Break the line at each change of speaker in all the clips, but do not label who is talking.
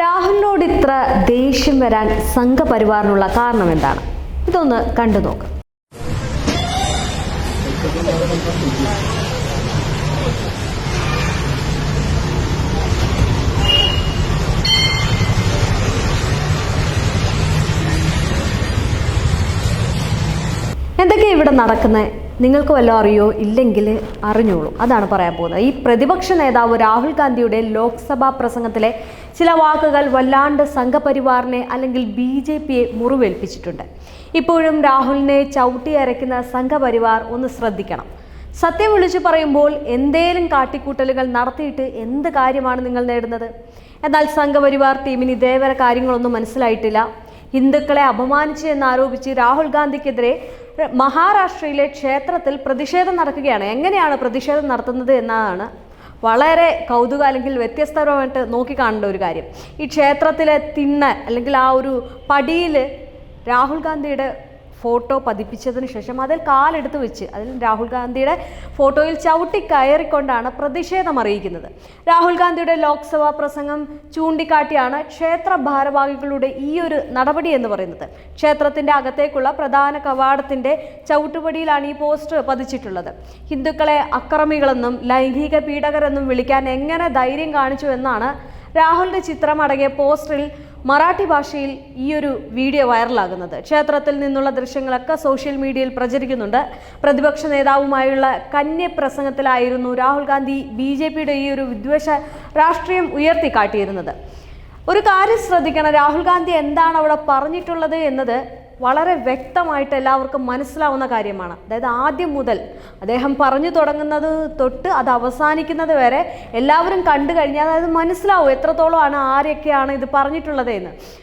രാഹുലിനോട് ഇത്ര ദേഷ്യം വരാൻ സംഘപരിവാറിനുള്ള കാരണം എന്താണ്? ഇതൊന്ന് കണ്ടു നോക്കാം. എന്തൊക്കെയാണ് ഇവിടെ നടക്കുന്നത് നിങ്ങൾക്ക് വല്ലതും അറിയോ? ഇല്ലെങ്കിൽ അറിഞ്ഞോളൂ. അതാണ് പറയാൻ പോകുന്നത്. ഈ പ്രതിപക്ഷ നേതാവ് രാഹുൽ ഗാന്ധിയുടെ ലോക്സഭാ പ്രസംഗത്തിലെ ചില വാക്കുകൾ വല്ലാണ്ട് സംഘപരിവാറിനെ അല്ലെങ്കിൽ ബി ജെ പിയെ മുറിവേൽപ്പിച്ചിട്ടുണ്ട്. ഇപ്പോഴും രാഹുലിനെ ചവിട്ടി അരയ്ക്കുന്ന സംഘപരിവാർ ഒന്ന് ശ്രദ്ധിക്കണം. സത്യം വിളിച്ചു പറയുമ്പോൾ എന്തേലും കാട്ടിക്കൂട്ടലുകൾ നടത്തിയിട്ട് എന്ത് കാര്യമാണ് നിങ്ങൾ നേടുന്നത്? എന്നാൽ സംഘപരിവാർ ടീമിന് ഇതേവരെ കാര്യങ്ങളൊന്നും മനസ്സിലായിട്ടില്ല. ഹിന്ദുക്കളെ അപമാനിച്ചു എന്നാരോപിച്ച് രാഹുൽ ഗാന്ധിക്കെതിരെ മഹാരാഷ്ട്രയിലെ ക്ഷേത്രത്തിൽ പ്രതിഷേധം നടക്കുകയാണ്. എങ്ങനെയാണ് പ്രതിഷേധം നടത്തുന്നത് എന്നതാണ് വളരെ കൗതുക അല്ലെങ്കിൽ വ്യത്യസ്തപരമായിട്ട് നോക്കിക്കാണേണ്ട ഒരു കാര്യം. ഈ ക്ഷേത്രത്തിലെ തിണ്ണ അല്ലെങ്കിൽ ആ ഒരു പടിയിൽ രാഹുൽ ഗാന്ധിയുടെ ഫോട്ടോ പതിപ്പിച്ചതിന് ശേഷം അതിൽ കാലെടുത്ത് വെച്ച് അതിൽ രാഹുൽ ഗാന്ധിയുടെ ഫോട്ടോയിൽ ചവിട്ടി കയറിക്കൊണ്ടാണ് പ്രതിഷേധം അറിയിക്കുന്നത്. രാഹുൽ ഗാന്ധിയുടെ ലോക്സഭാ പ്രസംഗം ചൂണ്ടിക്കാട്ടിയാണ് ക്ഷേത്ര ഭാരവാഹികളുടെ ഈ ഒരു നടപടി എന്ന് പറയുന്നത്. ക്ഷേത്രത്തിന്റെ അകത്തേക്കുള്ള പ്രധാന കവാടത്തിന്റെ ചവിട്ടുപടിയിലാണ് ഈ പോസ്റ്റർ പതിച്ചിട്ടുള്ളത്. ഹിന്ദുക്കളെ അക്രമികളെന്നും ലൈംഗിക പീഡകരെന്നും വിളിക്കാൻ എങ്ങനെ ധൈര്യം കാണിച്ചു എന്നാണ് രാഹുലിന്റെ ചിത്രം അടങ്ങിയ പോസ്റ്ററിൽ മറാഠി ഭാഷയിൽ ഈ ഒരു വീഡിയോ വൈറലാകുന്നത്. ക്ഷേത്രത്തിൽ നിന്നുള്ള ദൃശ്യങ്ങളൊക്കെ സോഷ്യൽ മീഡിയയിൽ പ്രചരിക്കുന്നുണ്ട്. പ്രതിപക്ഷ നേതാവുമായുള്ള കന്യ പ്രസംഗത്തിലായിരുന്നു രാഹുൽ ഗാന്ധി ബി ജെ പിയുടെ ഈ ഒരു വിദ്വേഷ രാഷ്ട്രീയം ഉയർത്തിക്കാട്ടിയിരുന്നത്. ഒരു കാര്യം ശ്രദ്ധിക്കണം രാഹുൽ ഗാന്ധി എന്താണ് അവിടെ പറഞ്ഞിട്ടുള്ളത് എന്നത് വളരെ വ്യക്തമായിട്ട് എല്ലാവർക്കും മനസ്സിലാവുന്ന കാര്യമാണ്. അതായത് ആദ്യം മുതൽ അദ്ദേഹം പറഞ്ഞു തുടങ്ങുന്നത് തൊട്ട് അത് അവസാനിക്കുന്നത് വരെ എല്ലാവരും കണ്ടു കഴിഞ്ഞാൽ അതായത് മനസ്സിലാവും എത്രത്തോളമാണ് ആരൊക്കെയാണ് ഇത് പറഞ്ഞിട്ടുള്ളത് എന്ന്.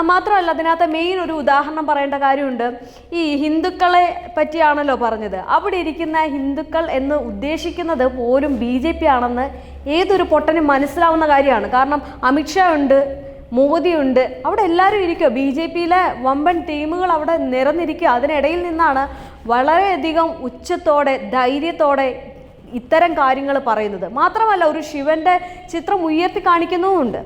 മാത്രമല്ല അതിനകത്ത് മെയിൻ ഒരു ഉദാഹരണം പറയേണ്ട കാര്യമുണ്ട്. ഈ ഹിന്ദുക്കളെ പറ്റിയാണല്ലോ പറഞ്ഞത്. അവിടെ ഇരിക്കുന്ന ഹിന്ദുക്കൾ എന്ന് ഉദ്ദേശിക്കുന്നത് പോലും ബി ജെ പി ആണെന്ന് ഏതൊരു പൊട്ടനും മനസ്സിലാവുന്ന കാര്യമാണ്. കാരണം അമിത്ഷാ ഉണ്ട് മോദിയുണ്ട്. അവിടെ എല്ലാവരും ഇരിക്കുക. ബി ജെ പിയിലെ വമ്പൻ ടീമുകൾ അവിടെ നിറഞ്ഞിരിക്കുക അതിനിടയിൽ നിന്നാണ് വളരെയധികം ഉച്ചത്തോടെ ധൈര്യത്തോടെ ഇത്തരം കാര്യങ്ങൾ പറയുന്നത്. മാത്രമല്ല ഒരു ശിവന്റെ ചിത്രം ഉയർത്തി കാണിക്കുന്നുമുണ്ട്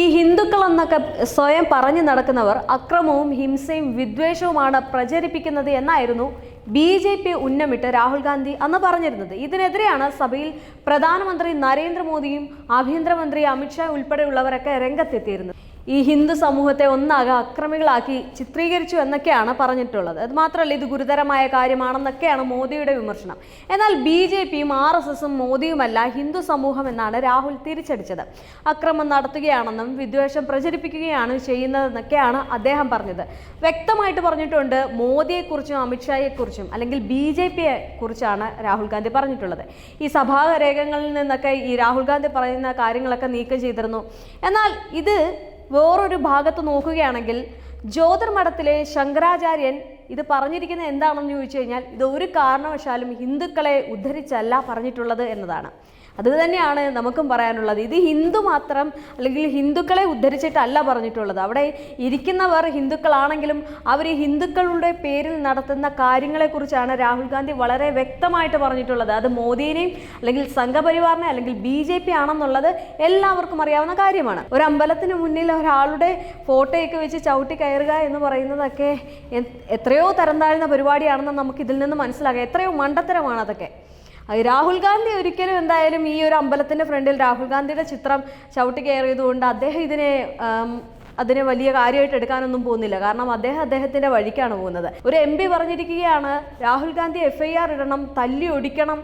ഈ ഹിന്ദുക്കൾ എന്നൊക്കെ സ്വയം പറഞ്ഞു നടക്കുന്നവർ അക്രമവും ഹിംസയും വിദ്വേഷവുമാണ് പ്രചരിപ്പിക്കുന്നത് എന്നായിരുന്നു ബി ജെ പി ഉന്നമിട്ട് രാഹുൽ ഗാന്ധി അന്ന് പറഞ്ഞിരുന്നത്. ഇതിനെതിരെയാണ് സഭയിൽ പ്രധാനമന്ത്രി നരേന്ദ്രമോദിയും ആഭ്യന്തരമന്ത്രി അമിത്ഷാ ഉൾപ്പെടെയുള്ളവരൊക്കെ രംഗത്തെത്തിയിരുന്നത്. ഈ ഹിന്ദു സമൂഹത്തെ ഒന്നാകെ അക്രമികളാക്കി ചിത്രീകരിച്ചു എന്നൊക്കെയാണ് പറഞ്ഞിട്ടുള്ളത്. അത് മാത്രമല്ല ഇത് ഗുരുതരമായ കാര്യമാണെന്നൊക്കെയാണ് മോദിയുടെ വിമർശനം. എന്നാൽ ബി ജെ പിയും ആർ എസ് എസും മോദിയുമല്ല ഹിന്ദു സമൂഹം എന്നാണ് രാഹുൽ തിരിച്ചടിച്ചത്. അക്രമം നടത്തുകയാണെന്നും വിദ്വേഷം പ്രചരിപ്പിക്കുകയാണ് ചെയ്യുന്നതെന്നൊക്കെയാണ് അദ്ദേഹം പറഞ്ഞത്. വ്യക്തമായിട്ട് പറഞ്ഞിട്ടുണ്ട് മോദിയെക്കുറിച്ചും അമിത്ഷായെക്കുറിച്ചും അല്ലെങ്കിൽ ബി ജെ പിയെ കുറിച്ചാണ് രാഹുൽ ഗാന്ധി പറഞ്ഞിട്ടുള്ളത്. ഈ സഭാ രേഖകളിൽ നിന്നൊക്കെ ഈ രാഹുൽ ഗാന്ധി പറയുന്ന കാര്യങ്ങളൊക്കെ നീക്കം ചെയ്തിരുന്നു. എന്നാൽ ഇത് വേറൊരു ഭാഗത്ത് നോക്കുകയാണെങ്കിൽ ജ്യോതിർമഠത്തിലെ ശങ്കരാചാര്യൻ ഇത് പറഞ്ഞിരിക്കുന്നത് എന്താണെന്ന് ചോദിച്ചു കഴിഞ്ഞാൽ ഇത് ഒരു കാരണവശാലും ഹിന്ദുക്കളെ ഉദ്ധരിച്ചല്ല പറഞ്ഞിട്ടുള്ളത് എന്നതാണ്. അത് തന്നെയാണ് നമുക്കും പറയാനുള്ളത്. ഇത് ഹിന്ദു മാത്രം അല്ലെങ്കിൽ ഹിന്ദുക്കളെ ഉദ്ധരിച്ചിട്ടല്ല പറഞ്ഞിട്ടുള്ളത്. അവിടെ ഇരിക്കുന്നവർ ഹിന്ദുക്കളാണെങ്കിലും അവർ ഹിന്ദുക്കളുടെ പേരിൽ നടത്തുന്ന കാര്യങ്ങളെക്കുറിച്ചാണ് രാഹുൽ ഗാന്ധി വളരെ വ്യക്തമായിട്ട് പറഞ്ഞിട്ടുള്ളത്. അത് മോദിയെയും അല്ലെങ്കിൽ സംഘപരിവാറിനെ അല്ലെങ്കിൽ ബി ജെ പി ആണെന്നുള്ളത് എല്ലാവർക്കും അറിയാവുന്ന കാര്യമാണ്. ഒരു അമ്പലത്തിന് മുന്നിൽ ഒരാളുടെ ഫോട്ടോയൊക്കെ വെച്ച് ചവിട്ടി കയറുക എന്ന് പറയുന്നതൊക്കെ എത്രയോ തരം താഴ്ന്ന പരിപാടിയാണെന്ന് നമുക്ക് ഇതിൽ നിന്ന് മനസ്സിലാക്കാം എത്രയോ മണ്ടത്തരമാണ് അതൊക്കെ. അത് രാഹുൽ ഗാന്ധി ഒരിക്കലും എന്തായാലും ഈ ഒരു അമ്പലത്തിന്റെ ഫ്രണ്ടിൽ രാഹുൽ ഗാന്ധിയുടെ ചിത്രം ചവിട്ടി കയറിയതുകൊണ്ട് അദ്ദേഹം ഇതിനെ അതിനെ വലിയ കാര്യമായിട്ട് എടുക്കാനൊന്നും പോകുന്നില്ല. കാരണം അദ്ദേഹം അദ്ദേഹത്തിന്റെ വഴിക്കാണ് പോകുന്നത്. ഒരു എം പി പറഞ്ഞിരിക്കുകയാണ് Rahul Gandhi F I R ഇടണം തല്ലി ഒടിക്കണം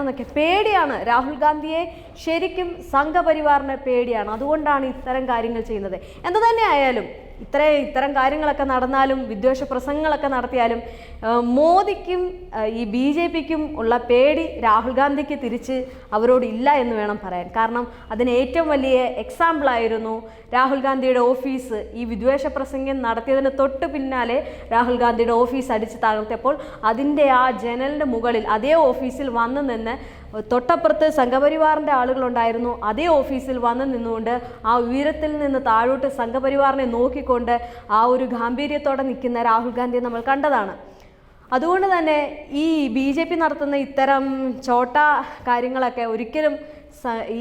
എന്നൊക്കെ പേടിയാണ്. രാഹുൽ ഗാന്ധിയെ ശരിക്കും സംഘപരിവാറിന് പേടിയാണ്. അതുകൊണ്ടാണ് ഇത്തരം കാര്യങ്ങൾ ചെയ്യുന്നത്. എന്തു തന്നെ ആയാലും ഇത്ര ഇത്തരം കാര്യങ്ങളൊക്കെ നടന്നാലും വിദ്വേഷ പ്രസംഗങ്ങളൊക്കെ നടത്തിയാലും മോദിക്കും ഈ ബി ജെ പിക്കും ഉള്ള പേടി രാഹുൽ ഗാന്ധിക്ക് തിരിച്ച് അവരോട് ഇല്ല എന്ന് വേണം പറയാൻ. കാരണം അതിന് ഏറ്റവും വലിയ എക്സാമ്പിളായിരുന്നു രാഹുൽ ഗാന്ധിയുടെ ഓഫീസ്. ഈ വിദ്വേഷ പ്രസംഗം നടത്തിയതിന് തൊട്ട് പിന്നാലെ രാഹുൽ ഗാന്ധിയുടെ ഓഫീസ് അടിച്ച് തകർത്തിയപ്പോൾ അതിന്റെ ആ ജനലിന്റെ മുകളിൽ അതേ ഓഫീസിൽ വന്ന് നിന്ന് തൊട്ടപ്പുറത്ത് സംഘപരിവാറിന്റെ ആളുകളുണ്ടായിരുന്നു. അതേ ഓഫീസിൽ വന്ന് നിന്നുകൊണ്ട് ആ ഉയരത്തിൽ നിന്ന് താഴോട്ട് സംഘപരിവാറിനെ നോക്കിക്കൊണ്ട് ആ ഒരു ഗാംഭീര്യത്തോടെ നിൽക്കുന്ന രാഹുൽ ഗാന്ധിയെ നമ്മൾ കണ്ടതാണ്. അതുകൊണ്ട് തന്നെ ഈ ബി ജെ പി നടത്തുന്ന ഇത്തരം ചോട്ട കാര്യങ്ങളൊക്കെ ഒരിക്കലും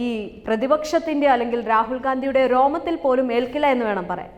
ഈ പ്രതിപക്ഷത്തിന്റെ അല്ലെങ്കിൽ രാഹുൽ ഗാന്ധിയുടെ രോമത്തിൽ പോലും ഏൽക്കില്ല എന്ന് വേണം പറയാൻ.